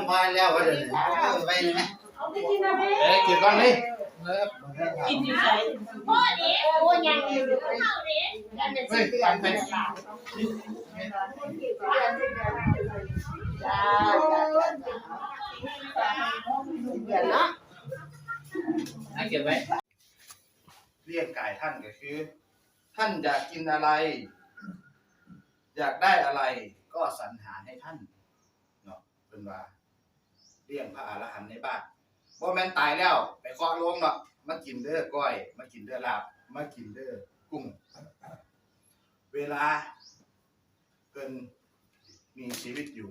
ก็มาแล้วก็เดี๋ยวนี้ไปนะเอาไปกินนะแม่เอ้ยกินก่อนนี่เลิกกินอยู่ไหนพ่อเด็กโอ้ยังอยู่เข้าเด็กกันเป็นเฮ้ยสิบเดือนนไปจ้าจ้าเดือนเนาะให้เก็บไว้เรียกกายท่านก็คือ ท่านอยากกินอะไร อยากได้อะไรก็สรรหาให้ท่านเนาะเป็นว่า เรียกพระอรหันต์ในบ้านบ่แม่นตายแล้วไปเคาะโลงเนาะมากินเด้อก้อย มากินเด้อลาบมากินเด้อกุ้ง เวลาเกินมีชีวิตอยู่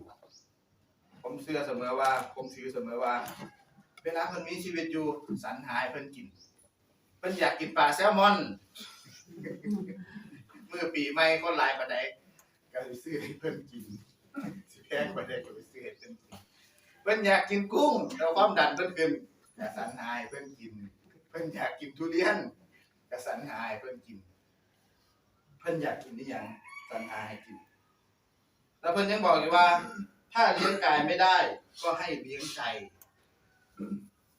ผมเชื่อเสมอว่า ผมถือเสมอว่า เวลาเพิ่นมีชีวิตอยู่สรรหาให้เพิ่นกิน เพิ่นอยากกินปลาแซลมอน เมื่อปีใหม่ก็หลายปานใดก็สิซื้อให้เพิ่นกินสิแพงปานใดก็ พิ่นอยากกินกุ้งแล้วความดันเพิ่นขึ้นก็สรรหาให้เพิ่นกิน เพิ่นอยากกินทุเรียนก็สรรหาให้เพิ่นกิน เพิ่นอยากกินอีหยังสรรหาให้กิน แล้วเพิ่นยังบอกอยู่ว่า ถ้าเลี้ยงกายไม่ได้ ก็ให้เลี้ยงใจ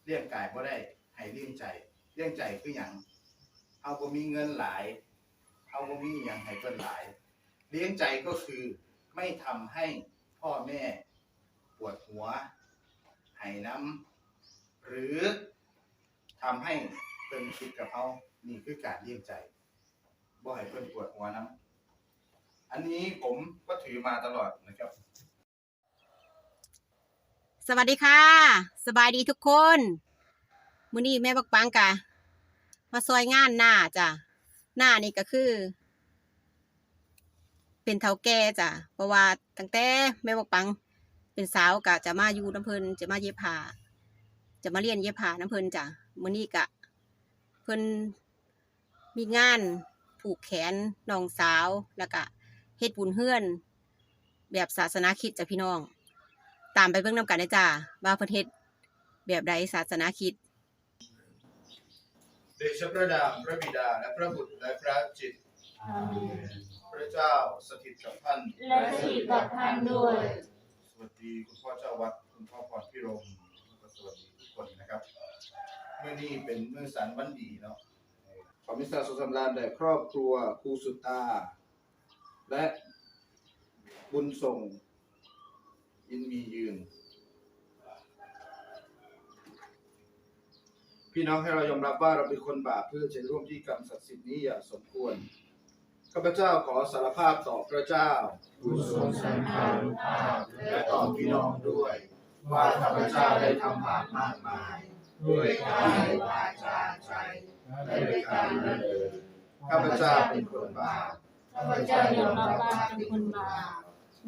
เลี้ยงกายบ่ได้ ให้เลี้ยงใจเลี้ยงใจคือหยังเอาบ่มีเงินหลายเอาบ่มีหยังให้เพิ่นหลาย เลี้ยงใจก็คือไม่ทำให้พ่อแม่ปวดหัว ให้น้ำหรือทำให้เพิ่นคิดกับเขานี่คือการเลี้ยงใจบ่ให้เพิ่นปวดหัวน้ำอันนี้ผมก็ถือมาตลอดนะครับ สวัสดีค่ะ สบายดีทุกคนมื้อนี้แม่บักปังกะ มาซอยงานหน้าจ้ะหน้านี่ก็คือ เป็นเฒ่าแก่จ้ะเพราะว่าตั้งแต่แม่บักปัง เป็นสาวกะจะมาอยู่น้ำเพลินจะมาเย็บผ้าจะมาเรียนเย็บผ้าน้ำเพลินจ้ะมื้อนี้กะ เพิ่นมีงานผูกแขนน้องสาวแล้วก็เฮ็ดบุญเฮือน แบบศาสนาคริดจ้ะพี่น้อง ตามไปเบิ่งนำกันได้จ้าว่าประเทศแบบใดศาสนาคริดเดชพระนามพระบิดาและพระบุตรและพระจิตพระเจ้าสถิตกับท่านและสถิตกับท่านด้วยส วัสดีคุณพ่อเจ้าวัดคุณพ่อพรพิรมแล้วก็สวัสดีทุกคนนะครับเมื่อนี้เป็นเมื่อสันวันดีเนาะขอมิสาสุขสำราญแด่ครอบครัวครูสุตา และบุญส่งยินมียืน พี่น้องให้เรายอมรับว่าเราเป็นคนบาปเพื่อจะร่วมที่กรรมศักดิ์สิทธิ์นี้อย่างสมควร ข้าพเจ้าขอสารภาพต่อพระเจ้าผู้ทรงสันพานุภาพและต่อพี่น้องด้วย ว่าข้าพเจ้าได้ทำบาปมากมาย ด้วยกายวาจาใจและด้วยการละเลยข้าพเจ้าเป็นคนบาปข้าพเจ้ายอมรับว่าเป็นคนบาป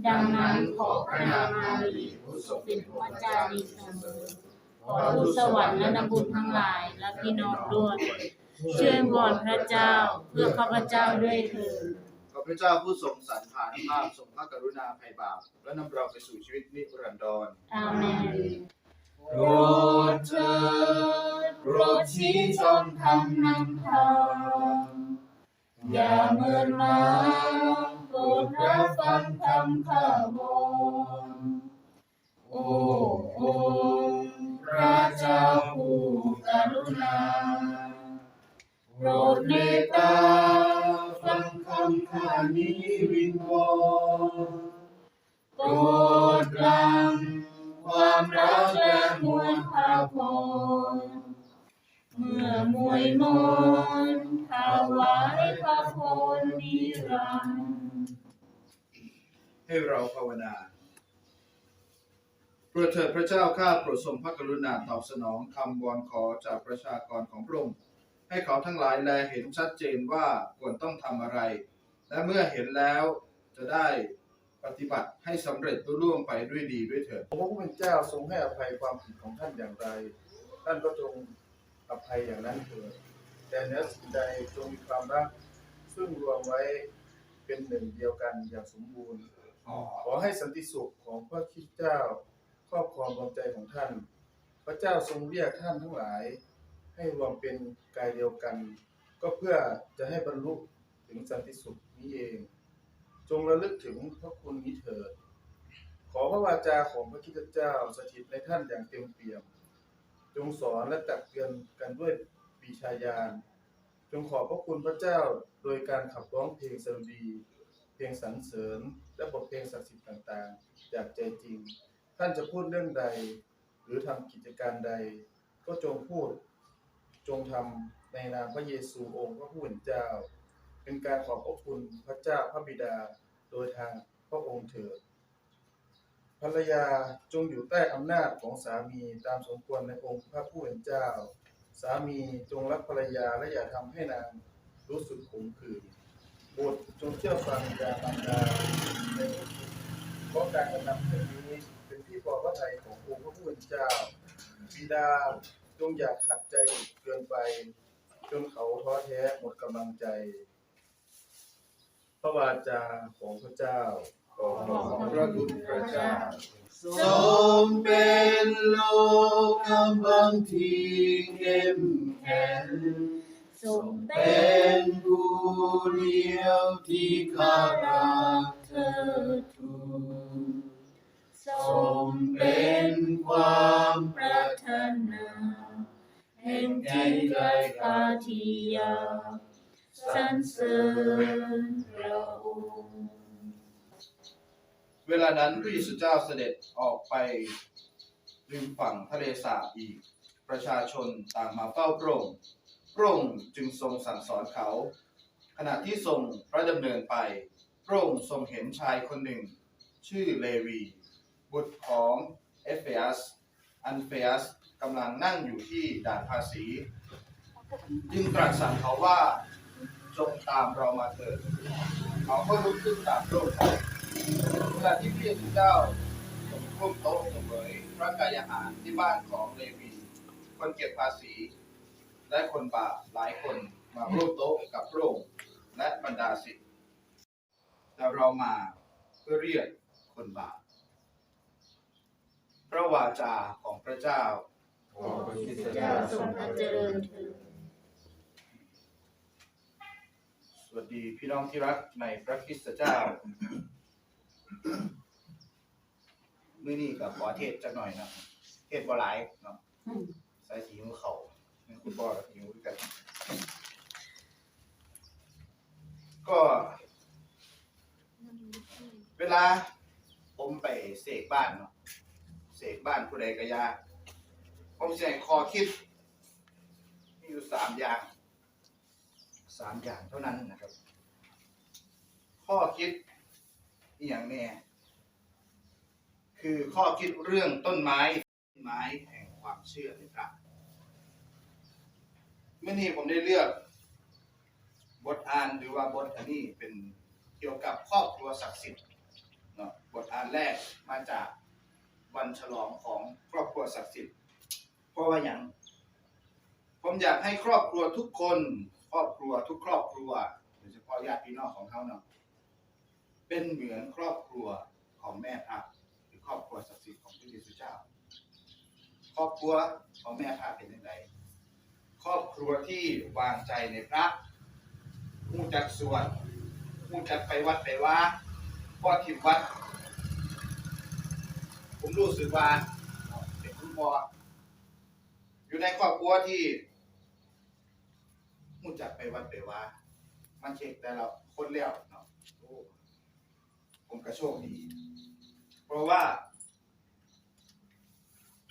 ดังนั้นขอพระนางมารีผู้ทรงเป็นพระเจ้าดีเสมอขอทูตสวรรค์และนบุญทั้งหลายและพี่น้องด้วย ช่วยวอนพระเจ้าเพื่อข้าพเจ้าด้วยเถิดขอพระเจ้าผู้ทรงสรรพานุภาพทรงพระกรุณาภัยบาปและนำเราไปสู่ชีวิตนิรันดรอาเมนโปรดเถิดโปรดชี้ช่องทางนำทางอย่าเมินมาโปรดรับฟังคำข้าม ยมนถวายพระพรนิรันดร์ให้เราภาวนาโปรดเถิดพระเจ้าข้าโปรดทรงพระกรุณาตอบสนองคำวอนขอจากประชากรของพระองค์ให้เขาทั้งหลายแลเห็นชัดเจนว่าควรต้องทำอะไร และเมื่อเห็นแล้วจะได้ปฏิบัติให้สำเร็จรุ่ล่วงไปด้วยดีด้วยเถิดพระผู้เป็นเจ้าทรงให้อภัยความผิดของท่านอย่างไร ท่านก็จง อภัยอย่างนั้นเถิดแต่เนื้อสิ่งใดจงมีความรัก ซึ่งรวมไว้เป็นหนึ่งเดียวกันอย่างสมบูรณ์ ขอให้สันติสุขของพระคริสต์เจ้า ครอบครองดวงใจของท่าน พระเจ้าทรงเรียกท่านทั้งหลาย ให้รวมเป็นกายเดียวกัน ก็เพื่อจะให้บรรลุถึงสันติสุขนี้เอง จงระลึกถึงพระคุณนี้เถิดขขอพระวาจาของพระคริสตเจ้าสถิตในท่านอย่างเต็มเปี่ยม จงสอนและตักเตือนกันด้วยปีชาญาณจงขอบพระคุณพระเจ้าโดยการขับร้องเพลงสดุดี เพลงสรรเสริญ และบทเพลงศักดิ์สิทธิ์ต่างๆ จากใจจริง ท่านจะพูดเรื่องใด หรือทำกิจการใด ก็จงพูด จงทำในนามพระเยซูองค์พระผู้เป็นเจ้า เป็นการขอบพระคุณพระเจ้าพระบิดาโดยทางพระองค์เถิด ภรรยาจงอยู่ใต้อำนาจของสามีตามสมควรในองค์พระผู้เป็นเจ้า สามีจงรักภรรยาและอย่าทำให้นางรู้สึกขมขื่นบุตรจงเชื่อฟังยามารดาในเพราะการกระทำเช่นนี้เป็นที่พอพระทัยขององค์พระผู้เป็นเจ้าบิดาจงอย่าขัดใจเกินไป จนเขาท้อแท้หมดกำลังใจ พระวาจาของพระเจ้า ของพระคุณพรเจ้าทรงเป็นโลกำบังที่เข้มแข็งทรงเป็นผู้เดียวที่ข้ารักเธอทูลทรทรงเป็นความปรารถนาแห่งจิตใจข้าทียาสรรเสริญพระองค์ เวลานั้นพระเยซูเจ้าเสด็จออกไปริมฝั่งทะเลสาบอีก ประชาชนต่างมาเฝ้าพระองค์พระองค์จึงทรงสั่งสอนเขา ขณะที่ทรงพระดำเนินไปพระองค์ทรงเห็นชายคนหนึ่ง ชื่อเลวี บุตรของเอเฟอัส อันเฟอัสกำลังนั่งอยู่ที่ด่านภาษี จึงตรัสสั่งเขาว่าจงตามเรามาเถิดเขาก็ลุกขึ้นตามพระองค์ ไปขณะที่พระเยซูเจ้าร่วมโต๊ะเสวยพระกายอาหารที่บ้านของเลวีคนเก็บภาษี และคนบาปหลายคนมาร่วมโต๊ะกับพระองค์และบรรดาศิษย์แต่เรามาเพื่อเรียกคนบาปพระวาจาของพระเจ้าขอพระคริสตเจ้าทรงพระเจริญสวัสดีพี่น้องที่รักในพระคริสตเจ้า มื้อนี้กับขอเทศจักหน่อยนะเทศบ่หลายเนาะใส่สีมือเขาคุณพ่อกับสีมือกัน ก็ เวลา ผมไปเสกบ้านเนาะเสกบ้านผู้ใดก็ยา ผมจะให้คอคิด มีอยู่สามอย่าง สามอย่างเท่านั้นนะครับ ข้อคิด อย่างแน่คือข้อคิดเรื่องต้นไม้ไม้แห่งความเชื่อในพระเมื่อนี้ผมได้เลือก บทอ่านหรือว่าบทอันนี้เป็นเกี่ยวกับครอบครัวศักดิ์สิทธิ์เนาะบทอ่านแรกมาจากวันฉลองของครอบครัวศักดิ์สิทธิ์เพราะว่าอย่างผมอยากให้ครอบครัวทุกคน ครอบครัวทุกครอบครัวโดยเฉพาะญาติพี่น้องของเขาเนาะ เป็นเหมือนครอบครัวของแม่พระหรือครอบครัวศักดิ์สิทธิ์ของพระเยซูเจ้า ครอบครัวของแม่พระเป็นยังไงครอบครัวที่วางใจในพระมูจักสวดมูจักไปวัดไปว่าพ่อทิมวัด ผมรู้สึกว่าเป็นคุณพ่ออยู่ในครอบครัวที่มูจักไปวัดไปว่ามันเช็คแต่ละคนแล้วเนาะโอ้ ผมก็โชคดี เพราะว่า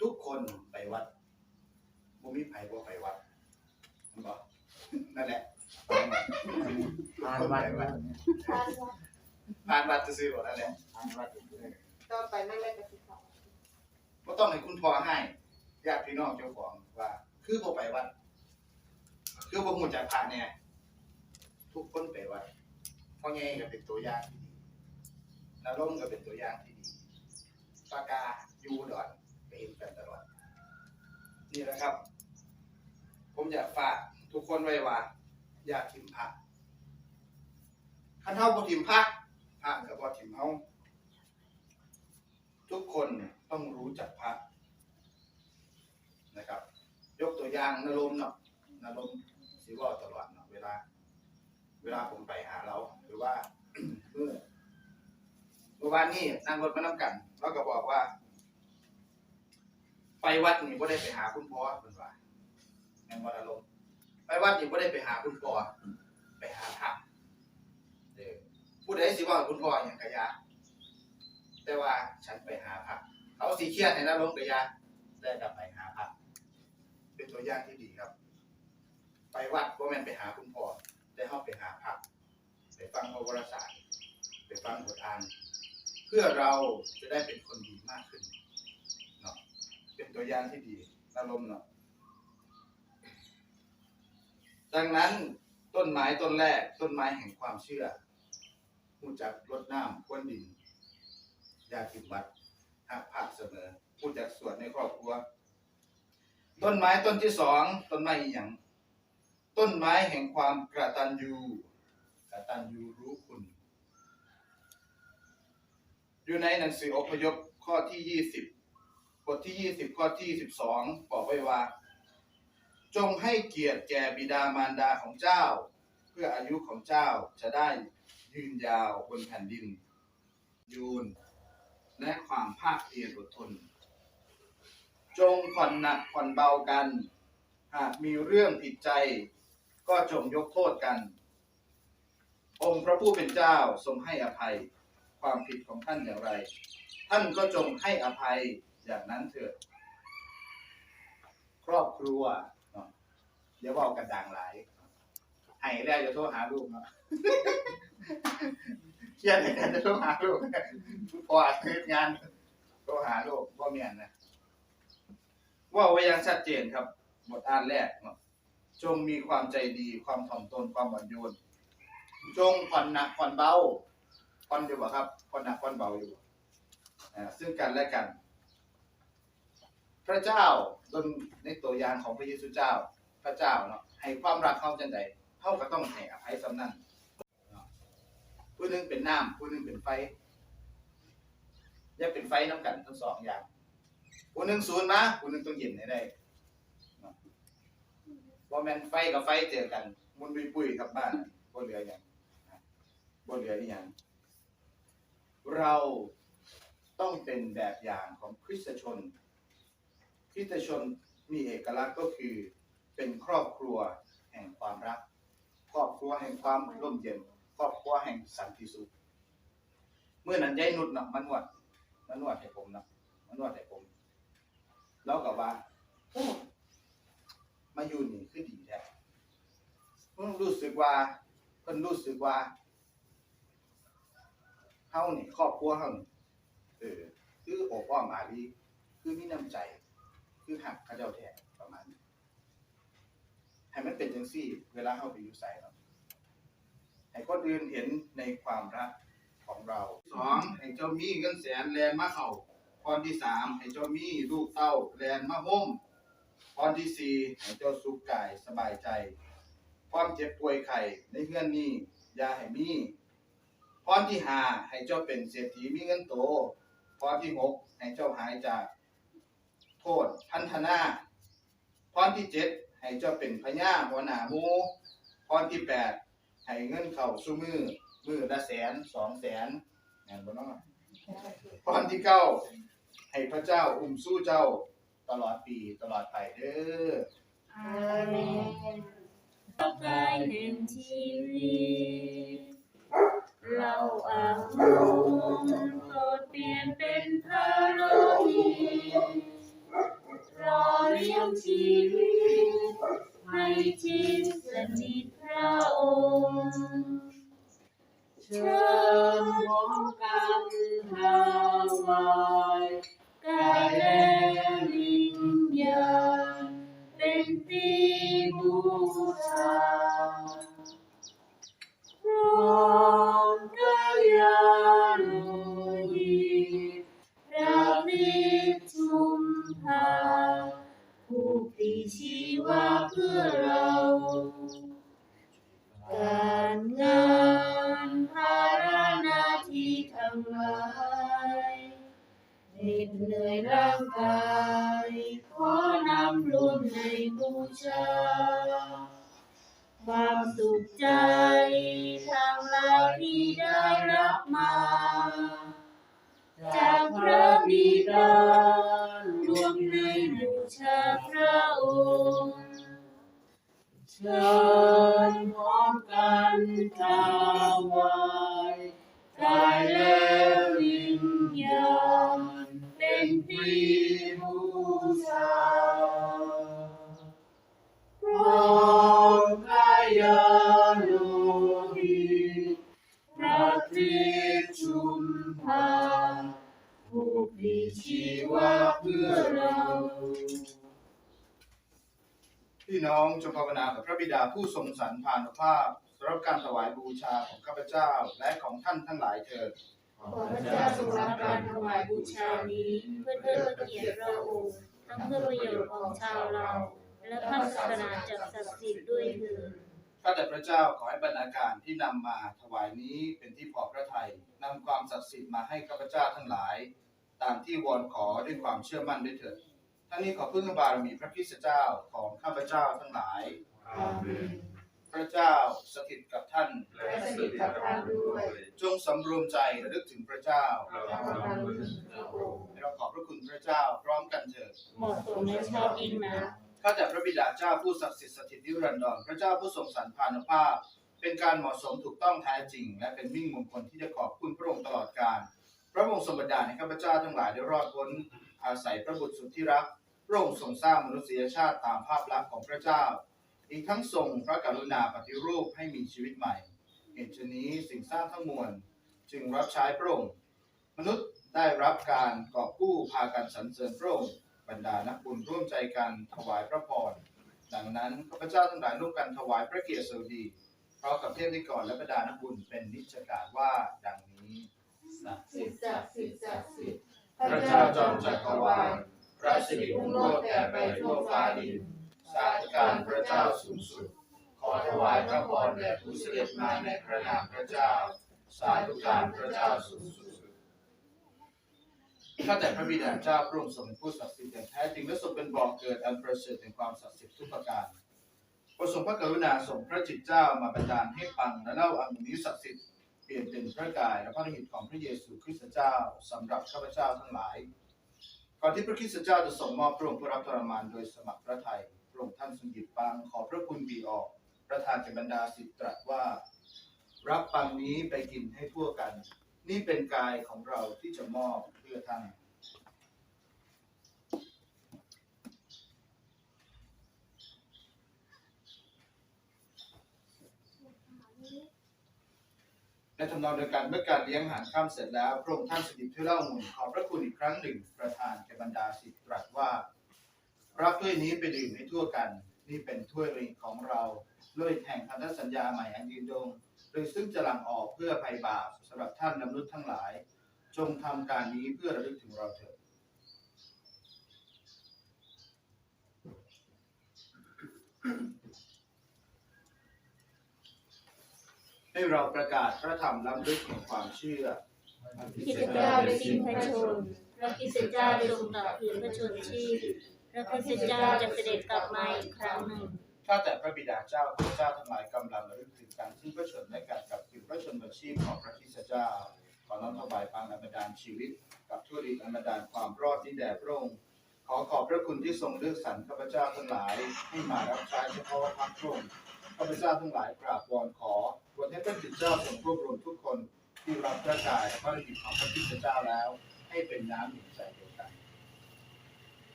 ทุกคนไปวัดบ่มีไผบ่ไปวัดเห็นบ่นั่นแหละผ่านวัดผ่านวัดซื่อๆบ่นั่นแหละต่อไปไม่ไม่กระติกบ่ต้องให้คุณพ่อให้ญาติพี่น้องเจ้าของว่า คือบ่ไปวัด คือบ่ฮู้จักพระแน่ทุกคนไปวัดพ่อใหญ่ก็เป็นตัวอย่างที่ดี นรงค์ก็เป็นตัวอย่างที่ดีปากายูดอนไปเห็นกันตลอด นี่แหละครับ ผมอยากฝากทุกคนไว้ว่า อย่าทิมพระคันเฮาบ่ทิมพระพระก็บ่ทิมเฮาทุกคนต้องรู้จักพระนะครับ ยกตัวอย่างนรมเนาะนรมสิว่าตลอดเนาะเวลา เวลาผมไปหาเราหรือว่าเมื่อ มื่อวานนี้นั่งรถมานํกันเราก็บอกว่า ไปวัดนี่บ่ได้ไปหาคุณพ่อเพิ่นว่าแม่นบ่ล่ะลงไปวัดนี่บ่ได้ไปหาคุณพ่อไปหาพระเด้อผู้ใดสิว่าคุณพ่อหยังก็อยาแต่ว่าฉันไปหาพระเขาสิเครียดให้นะลงก็อยาแต่กลับไปหาพระเป็นตัวอย่างที่ดีครับ ไปวัดบ่แม่นไปหาคุณพ่อแต่เฮาไปหาพระไปฟังพระวรสารไปฟังบทอ่าน พื่อเราจะได้เป็นคนดีมากขึ้นเนาะเป็นตัวอย่างที่ดีอารมณ์เนาะดังนั้นต้นไม้ต้นแรกต้นไม้แห่งความเชื่อผู้จักรดน้ำพรวนดินยาติดวัดหักผักเสมอผู้จักสวดในครอบครัว ต้นไม้ต้นที่สองต้นไม้อหย่างต้นไม้แห่งความกระตัญญูกระตัญญูรู้คุณ อยู่ในหนังสืออพยพข้อที่20บบทที่20ข้อที่12บอกไว้ว่า จงให้เกียรติแก่บิดามารดาของเจ้า เพื่ออายุของเจ้าจะได้ยืนยาวบนแผ่นดินยูนและความภาคเพียรอดทน จงผ่อนหนักผ่อนเบากัน หากมีเรื่องผิดใจ ก็จงยกโทษกัน องค์พระผู้เป็นเจ้าทรงให้อภัย ความผิดของท่านอย่างไร ท่านก็จงให้อภัยอย่างนั้นเถิด ครอบครัวเนาะอย่าบอกกันดังหลายให้แล้วจะโทรหาลูกเนาะเครียดในการจะโทรหาลูกพออาทิตย์งานโทรหาลูกพ่อเมียนนะว่าไว้อย่างชัดเจนครับบทอ่านแรกเนาะจงมีความใจดีความถ่อมตนความอ่อนโยน จงผ่อนหนักผ่อนเบา ผ่อนอยู่บ่ครับผ่อนหนักผ่อนเบาอยู่อ่าซึ่งกันและกัน พระเจ้าโดนในตัวอย่างของพระเยซูเจ้า พระเจ้าเนาะให้ความรักเขาจังใดเขาก็ต้องให้อภัยสำนั้นผู้หนึงเป็นน้ำผู้หนึงเป็นไฟอย่าเป็นไฟน้ำกันทั้งสองอย่างผู้หนึงศูนย์มาผู้หนึงต้องเย็นให้ได้เนาะบ่แม่นไฟกับไฟเจอกัน มุนปุยๆครับบ้านบ่เหลือหยังบ่เหลืออีกอย่าง เราต้องเป็นแบบอย่างของคริสตชน คริสตชนมีเอกลักษณ์ก็คือเป็นครอบครัวแห่งความรัก ครอบครัวแห่งความร่มเย็น ครอบครัวแห่งสันติสุข เมื่อนั้นยายนุชเนาะมันนวดมันนวดให้ผมเนาะมันนวดให้ผม แล้วกับว่าโอ้มาอยู่นี่คือดีแท้รู้สึกว่าเพิ่นรู้สึกว่า เฮานี่ครอบครัวเฮานี่เออ คือโอบอ้อมอารีคือมีน้ำใจ คือหักเขาเจ้าแท้ประมาณนี้ให้มันเป็นจังซี่ เวลาเฮาไปอยู่ไสเนาะให้คนอื่นเห็นในความรักของเราสองให้เจ้ามีเงินแสนแลนมาเข้าพรที่สามให้เจ้ามีลูกเต้าแลนมาห่มพรที่สี่ให้เจ้าสุขกายสบายใจ ความเจ็บป่วยไข้ในเงื่อนนี้ยาให้มี พรที่ห้าให้เจ้าเป็นเศรษฐีมีเงินโตพรที่หกให้เจ้าหายจากโทษพันธนาพรที่เจ็ดให้เจ้าเป็นพญาหัวหน้าหมูพรที่แปดให้เงินเข้าสู่มือมือละแสนสองแสนแม่นบ่เนาะพรที่เก้าให้พระเจ้าอุ้มสู้เจ้าตลอดปีตลอดไปเด้ออาเมนกายแห่งชีวิต เบูชา ความสุขใจทางลายที่ได้รับมา จากพระบิดารวมในบูชาพระองค์เชิญพร้อมกันถวายกายและวิญญาณเป็นพรีบูชา พร้อมกายโลหิตพระคริสต์ชุมพาผู้พลีชีวะเพื่อเราพี่น้องจงภาวนากับพระบิดาผู้ทรงสรรพานุภาพสำหรับการถวายบูชาของข้าพเจ้าและของท่านทั้งหลายเถิดขอพระเจ้าทรงรับการถวายบูชานี้เพื่อเทิดพระเกียรติพระองค์ทั้งเพื่อประโยชน์ของชาวเรา และพระศาสนาจักรศักดิ์สิทธิ์ด้วยเถิดข้าแต่พระเจ้าขอให้บรรณาการที่นำมาถวายนี้เป็นที่พอพระทัยนำความศักดิ์สิทธิ์มาให้ข้าพเจ้าทั้งหลาย ตามที่วอนขอด้วยความเชื่อมั่นด้วยเถิดทั้งนี้ขอพึ่งบารมีพระคริสตเจ้าของข้าพเจ้าทั้งหลาย อาเมนพระเจ้าสถิตกับท่าน และสถิตกับท่านด้วยจงสำรวมใจระลึกถึงพระเจ้าเรากำลังนึกถึงพระองค์เราขอบพระคุณพระเจ้าพร้อมกันเถิด เหมาะสมและชอบยิ่งนะ ข้าแต่พระบิดาเจ้าผู้ศักดิ์สิทธิ์สถิตนิรันดรพระเจ้าผู้ทรงสรรพานุภาพ เป็นการเหมาะสมถูกต้องแท้จริง และเป็นมิ่งมงคลที่จะขอบคุณพระองค์ตลอดกาลพระองค์ทรงบันดาให้ข้าพเจ้าทั้งหลายได้รอดพ้นอาศัยพระบุตรสุดที่รักพระองค์ทรงสร้างมนุษยชาติตามภาพลักษณ์ของพระเจ้า อีกทั้งทรงพระกรุณาปฏิรูปให้มีชีวิตใหม่เหตุฉนี้สิ่งสร้างทั้งมวลจึงรับใช้พระองค์มนุษย์ได้รับการกอบกู้พากันสรรเสริญพระองค์ รรดานักบุญร่วมใจกันถวายพระพรดังนั้นข้าพเจ้าทั้งหลายร่วมกันถวายพระเกียรติสดุดีเพราะกับเทพนิกรและบรรดานักบุญเป็นนิจการว่าดังนี้สักสิทธิ์ศักดิ์สิทธิ์ศักดิ์สิทธิ์พระเจ้าจอมจักรวาลพระสิริรุ่งโรจน์แต่ไปทั่วฟ้าดินสาธุการพระเจ้าสูงสุด ขอถวายพระพรแด่ผู้เสด็จมาในพระนามพระเจ้า สาธุการพระเจ้าสูงสุด ข้าแต่พระบิดาเจ้าพระองค์ทรงเป็นผู้ศักดิ์สิทธิ์อย่างแท้จริงและทรงเป็นบ่อเกิดอันประเสริฐแห่งความศักดิ์สิทธิ์ทุกประการปรดทรงพระกรุณาส่งพระจิตเจ้ามาบันดาลให้ปังและเล่าอันนี้ศักดิ์สิทธิ์เปลี่ยนเป็นพระกายและพระนิหิตของพระเยซูคริสต์เจ้าสำหรับข้าพเจ้าทั้งหลายก่อนที่พระคริสต์เจ้าจะส่งมอบพระองค์ผู้รับทรมานโดยสมัครพระทัยพระองค์ท่านทรงหยิบปังขอพระคุณบีออก ประทานแก่บรรดาสิทธิ์ตรัสว่า รับปังนี้ไปกินให้ทั่วกัน นี่เป็นกายของเราที่จะมอบเพื่อท่านในทำนองเดียวกันเมื่อการเลี้ยงอาหารข้ามเสร็จแล้วพระองค์ท่านสดิบถ้วยเล้าหมุนขอบพระคุณอีกครั้งหนึ่งประทานแก่บรรดาศิษย์ตรัสว่า รับถ้วยนี้ไปดื่มให้ทั่วกัน นี่เป็นถ้วยริงของเราด้วยแห่งพันธสัญญาใหม่อันยืนยง โดยซึ่งจะหลังออกเพื่อภัยบาปสำหรับท่านมนุษย์ทั้งหลาย จงทำการนี้เพื่อระลึกถึงเราเถิดให้เราประกาศพระธรรมล้ำลึกแห่งความเชื่อคริสตเจ้าได้สิ้นพระชนพระคริสตเจ้าได้ทรงต่อคืนพระชนชีพพระคริสตเจ้าจะเสด็จกลับมาอีกครั้งหนึ่ง ข้าแต่พระบิดาเจ้าพระเจ้าทั้งหลายกำลังระลึกถึงการสิ้นพระชนและการกลับคืนพระชนม์ชีพของพระคริสตเจ้า ขอน้อมถวายปังอันบันดาลชีวิต กับทั่วดีอันบันดาลความรอดนี้แด่พระองค์ขอขอบพระคุณที่ทรงเลือกสรรข้าพเจ้าทั้งหลายให้มารับใช้เฉพาะพระพระองค์ข้าพเจ้าทั้งหลายกราบวอนขอวอนให้พระจิตเจ้าทรงรวบรวมทุกคนที่รับพระกายพระฤทธิ์ของพระคริสตเจ้าแล้ว ให้เป็นน้ำหนึ่งใจเดียวกัน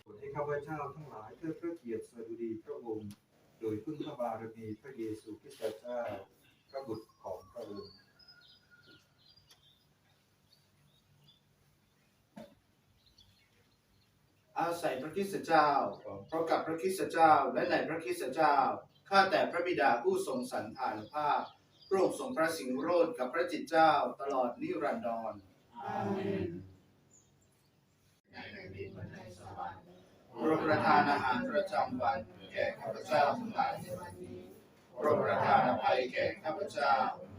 โปรดให้ข้าพเจ้าทั้งหลายเพื่อพระเกียรติสดุดีพระองค์ โดยพึ่งพระบารมีพระเยซูคริสต์เจ้าพระบุตรของพระองค์อาศัยพระคริสตเจ้า เพราะกับพระคริสตเจ้าและในพระคริสตเจ้า ข้าแต่พระบิดาผู้ทรงสรรพานุภาพพระองค์ทรงพระสิงห์โรดกับพระจิตเจ้าตลอดนิรันดรอาเมนโปรดประทานอาหารประจำวันแก่ข้าพเจ้าทั้งหลายในวันนี้โปรดประทานอภัยแก่ข้าพเจ้า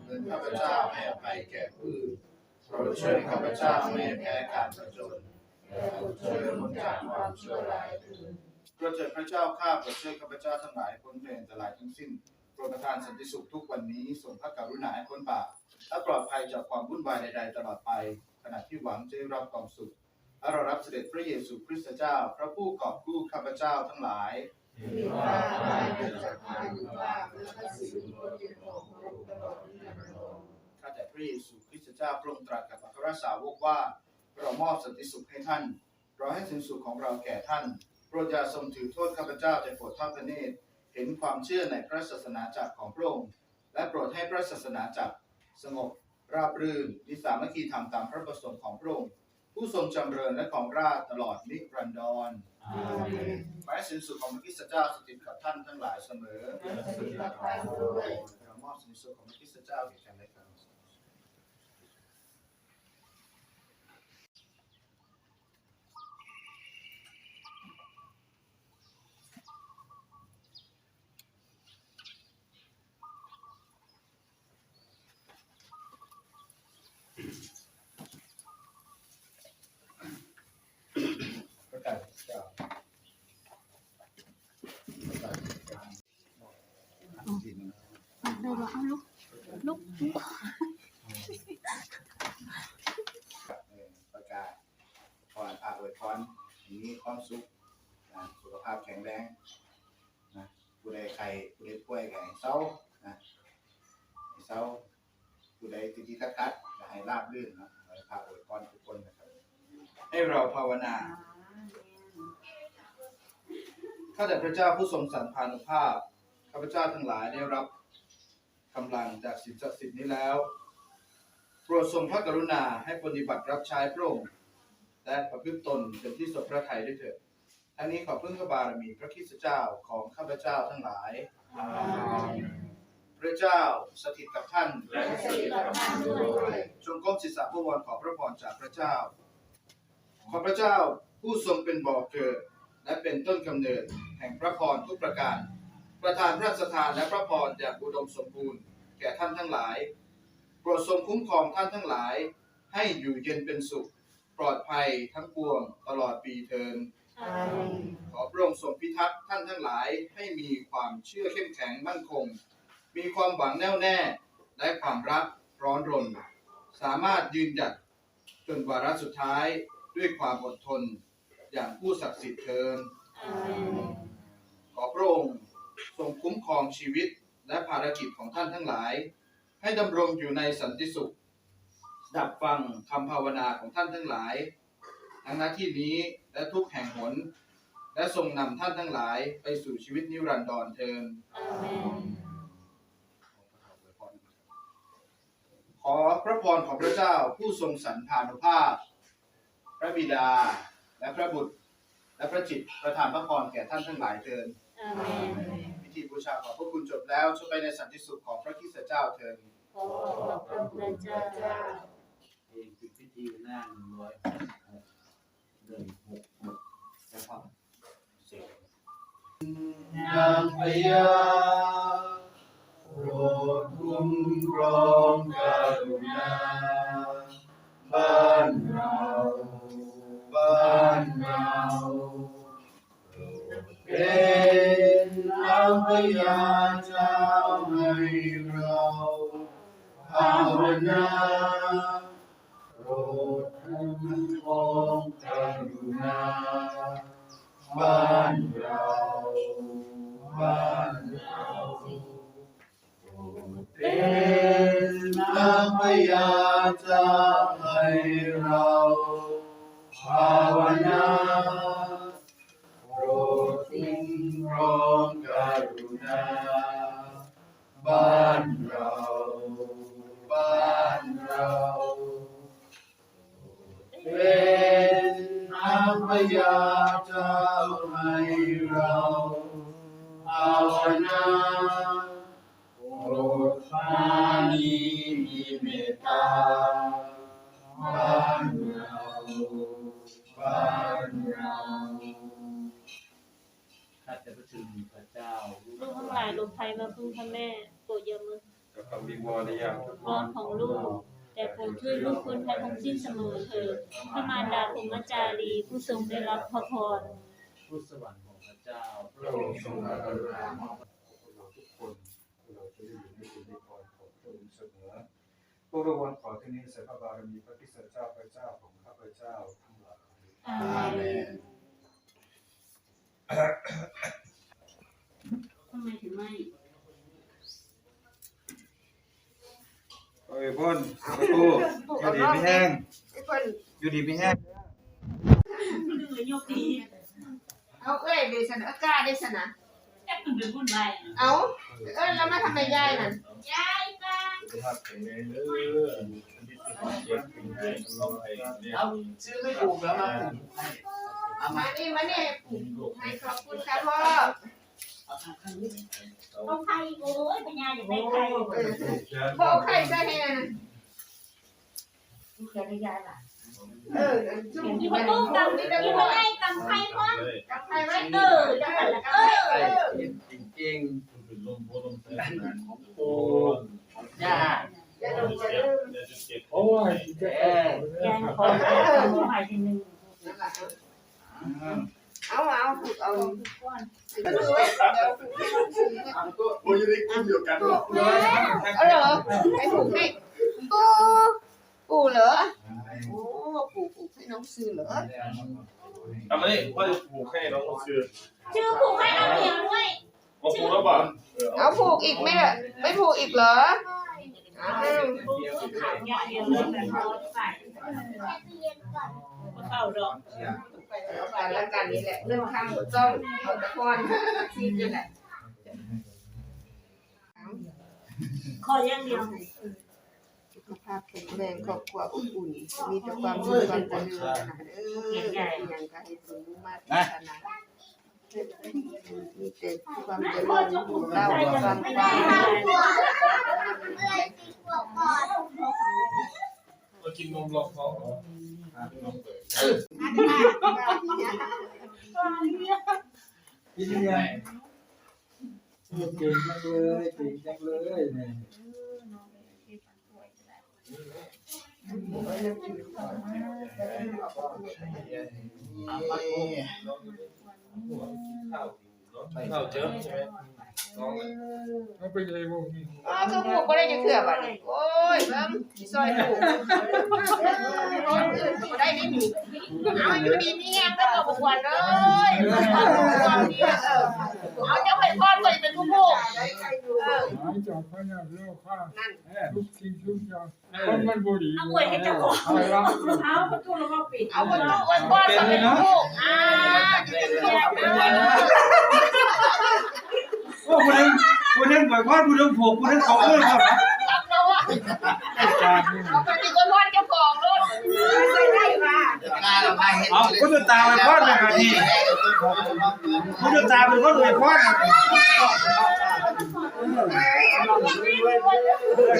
เหมือนข้าพเจ้าให้อภัยแก่ผู้อื่นโปรดช่วยข้าพเจ้าไม่ให้แพ้การประจนโปรดช่วยหนุนจากความชั่วร้ายเถิดโปรดเถิดพระเจ้าข้าโปรดช่วยข้าพเจ้าทั้งหลายพ้นเพลอันตรายทั้งสิ้นโปรดประทานสันติสุขทุกวันนี้ทรงพระกรุณาให้พ้นบาปและปลอดภัยจากความวุ่นวายใดๆตลอดไปตณะที่หวังจะได้รับความสุขและเรารับเสด็จพระเยซูคริสต์เจ้า พระผู้กอบกู้ข้าพเจ้าทั้งหลาย ข้าแต่พระเยซูคริสต์เจ้าพระองค์ตรัสกับอัครสาวกว่า เรามอบสันติสุขให้ท่าน เราให้สินสุขของเราแก่ท่าน โปรดอย่าทรงถือโทษข้าพเจ้าแต่โปรดทอดพระเนตรเห็นความเชื่อในพระศาสนาจักรของพระองค์ และโปรดให้พระศาสนาจักรสงบราบรื่นมีสามัคคีธรรมตามพระประสงค์ของพระองค์ ผู้ทรงจำเริญและของราชตลอดนิรันดรอาเมนขอให้สินสุขของพระคริสต์เจ้าสถิตกับท่านทั้งหลายเสมอและสถิตกับท่านด้วยเรามอบสินสุขของพระคริสต์เจ้าแก่กันและกันประกาศเจ้าประกาศเจ้า ได้ว่าเอาลุกลุกเออประกาศพรอาอวยพรมีความสุขนะสุขภาพแข็งแรงนะผู้ใดใครผู้ใดป่วยก็ให้เศร้านะให้เศร้าผู้ใดติดขัดขัดก็ให้ราบรื่นนะขอให้พระอวยพรทุกคนนะครับให้เราภาวนาข้าแต่พระเจ้าผู้ทรงสันพานุภาพข้าพเจ้าทั้งหลายได้รับ กำลังจากสิ่งศักดิ์สิทธิ์นี้แล้วโปรดทรงพระกรุณาให้ปฏิบัติรับใช้พระองค์และประพฤติตนเป็นที่สดพระทัยด้วยเถิดทั้งนี้ขอพึ่งพระบารมีพระคริสตเจ้าของข้าพเจ้าทั้งหลาย พระเจ้าสถิตกับท่านและสถิตกับท่านด้วยจงก้มศีรษะผู้วรขอพระพรจากพระเจ้า ขอพระเจ้าผู้ทรงเป็นบ่อเกิด และเป็นต้นกำเนิด แห่งพระพรทุกประการ ประทานพระสถานและพระพรอย่างอุดมสมบูรณ์ แก่ท่านทั้งหลาย โปรดทรงคุ้มครองท่านทั้งหลาย ให้อยู่เย็นเป็นสุข ปลอดภัยทั้งปวงตลอดปีเทินอาเมนขอพระองค์ทรงพิทักษ์ท่านทั้งหลายให้มีความเชื่อเข้มแข็งมั่นคง มีความหวังแน่วแน่ และความรักร้อนรน สามารถยืนหยัดจนวาระสุดท้ายด้วยความอดทน อย่างผู้ศักดิ์สิทธิ์เทินอาเมนขอพระองค์ทรงคุ้มครองชีวิต และภารกิจของท่านทั้งหลาย ให้ดำรงอยู่ในสันติสุข ดับฟังคำภาวนาของท่านทั้งหลาย ทั้งหน้าที่นี้และทุกแห่งหน และทรงนำท่านทั้งหลายไปสู่ชีวิตนิรันดรเทินอาเมนขอพระพรของพระเจ้าผู้ทรงสันพานุภาพ พระบิดาและพระบุตร และพระจิตประทานพระพรแก่ท่านทั้งหลายเทินอาเมนพิ ธีบูชาของพระคุณจบแล้วช่วยไปในสันติสุขของพระคริสตเจ้าเทินขอขอบพระคุณเจ้าเองปิดพิธีหน้าหนึ่งร้อยหนึ่งหกหกนะครับเสร็จนางพญาโปรดคุ้มครองกรุณาบ้านเราบ้านเรา เป็นนางพญาเจ้าใมครองกรุณา บ้านเรา บ้านเรา เป็นนางพญาเจ้าให้เรา ภาวนา โปรดปรานีมีเมตตาายลงไทยมาพึ่งพระแม่โปรดอย่ามือกับคำวิงวอนในยามทุกร้อนของลูก แต่โปรดช่วยลูกคนไทยทั้งสิ้นเสมอเถิดพระมารดาภูมิจารีผู้ทรงได้รับพระพรผู้สวรรค์ของพระเจ้าพระองค์ทรงพระกรุณามอบให้พวกเราทุกคนเราจะได้อยู่ในคุณในพรของพระองค์เสมอโปรวกเราวันขอที่นี้เสด็จพระบารมีพระคริสตเจ้าพระเจ้าของข้าพเจ้าทั้งหลายอาอาเมเมนนทำไมถึงไม่โอ้ยพ่นประตูอยู่ดีไม่แห้งอยู่ดีไม่แห้งเหลือยกดีเอาเอ้ยเดชนะกล้าเดชนะแค่คุณเป็นบุญไปเอาเอ้ยแล้วมาทำไมยายนั่นยายกันเอาชื่อไม่ถูกแล้วมาเอามามานี่มานี่ให้ขอบคุณค่ะพ่อ เอาไข่โอ้ยปัญญาอยากได้ไข่เออพ่อเอาไข่ใส่ให้นะเกิดได้ยายล่ะเออจุ่มอยู่ไปประตูตู้กำนี่อได้ยู่พ่อข้างในกำไข่ก่อนกับไข่ไว้เออจังหวะละเออเออจริงโอ้ย่าอย่าลืมอย่าลืมโอ้ยเออยายขอใหม่ทีนึง เอาเอาผูกเอาถือไว้เดี๋ยวผูกให้ลูกถือเอาตัวโอ้ยได้คุ้มเดียวกันหรอกเอาเหรอให้ผูกให้ปูปูเหรอโอ้ปูผูกให้น้องซื้อเหรอทำมาดิว่าจะปลูกให้น้องซื้อชื่อผูกให้เอาเหนียวด้วยมาปลูกแล้วบ่าเอาผูกอีกไหมล่ะไม่ผูกอีกเหรออ้าวขาวอย่างเดียวเลยแบบรถใส่เข้าดอกเอาการละกันนี่แหละเรื่องข้ามหัวจ้องเอาตะกอนซีนนี่แหละขออย่างเดียวสุขภาพแข็งแรงครอบครัวอบอุ่นมีแต่ความสุขความเจริญนะเอออย่างก็ให้สมมาตรฐานะมีแต่ความเจริญเล่าความกว้างมากินนมรองท้องเหรอกิน ยังเก่งจังเลยเก่งจังเลยเนี่ยข้าวเจอใช่ไหม น้องมันเป็นไงบ้างนี่อ๋อคือผูกก็ได้จะเถื่อบัดนี้โอ้ยเบิ่งซอยผูกคนอื่นก็ได้ไม่มีเอาอยู่ดีมีแฮงก็บอกบ่วนเลยเอาเจ้าไปพอดก็เป็นผู้ผูกเออหายจากพญาเรื่องข้าทุกสิ่งทุกอย่างคนมันบุรีเอาไว้ให้เจ้าของอะไรวะเอาประตูแล้วก็ปิดเอาคนตู้ไว้พอดก็เป็นผู้ผูกอ่าจะเถื่อเอา โอ้ผู้นึง ผู้นึงปล่อยพ่อผู้นึงผูกผู้นึงเขาเอื้อครับเอาเราอะการนี่เอาไปติดคนพอดเจ้าของรถใส่ได้ป่ะเอาผู้ดูตาไปพ่อเลยครับนี่ผู้ดูตาไปพ่อเลยพ่อเลย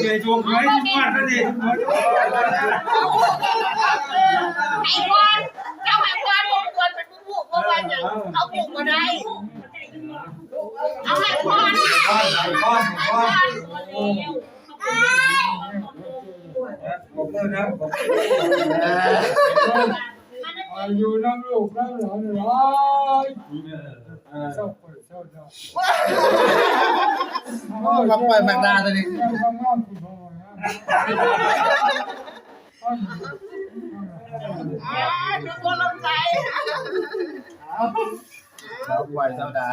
เดี๋ยวจวงไว้ที่พ่อนั่นเองไอ้พอดเจ้าไอ้พอดผมควรเป็นผู้ผูกเพราะว่าอย่างเอาผูกมาได้ เอาให้พอดพ่อพ่อพ่อผมเลิกครับผมอายุน้ำลูกน้ำหลานหลายเศร้าปวดเศร้าดาวทำปล่อยแมกดาตัวนี้ทำงานคุณพ่อนะอ่าทุกคนลงใจเอาปล่อยเจ้าดา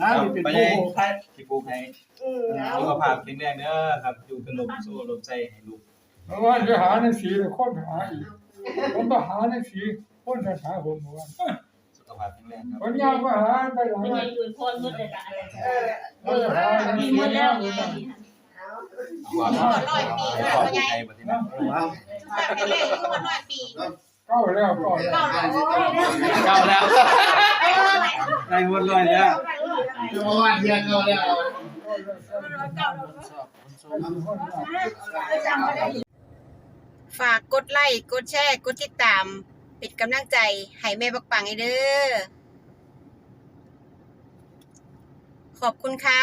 นะเป็นไปผู้ให้ที่ปลูกให้อืมเอาสุขภาพแข็งแรงเด้อครับอยู่กับลมโซ่ลมใจให้ลูกเมื่อวานจะหาหนังสือคนหาอีกผมไปหาหนังสือคนจะหาผมเมื่อวานสุขภาพแข็งแรงครับคนยากก็หาไปหลายไม่วัได้นดูคนมืดเลยจ้ะเออเออหาหนังมีสืมือดแล้แล้ววความให้ความใจบัดนี้นะแบบเป็นเลขทุกคนร้อยปี เก้าแล้วเก้าแล้วเก้าร้อยเจ้าแล้วได้หมดเลยแล้วเมื่อวานเที่ยงเจ้าแล้วฝากกดไลค์กดแชร์กดติดตาม เป็นกำลังใจให้แม่บักปังให้เด้อขอบคุณค่ะ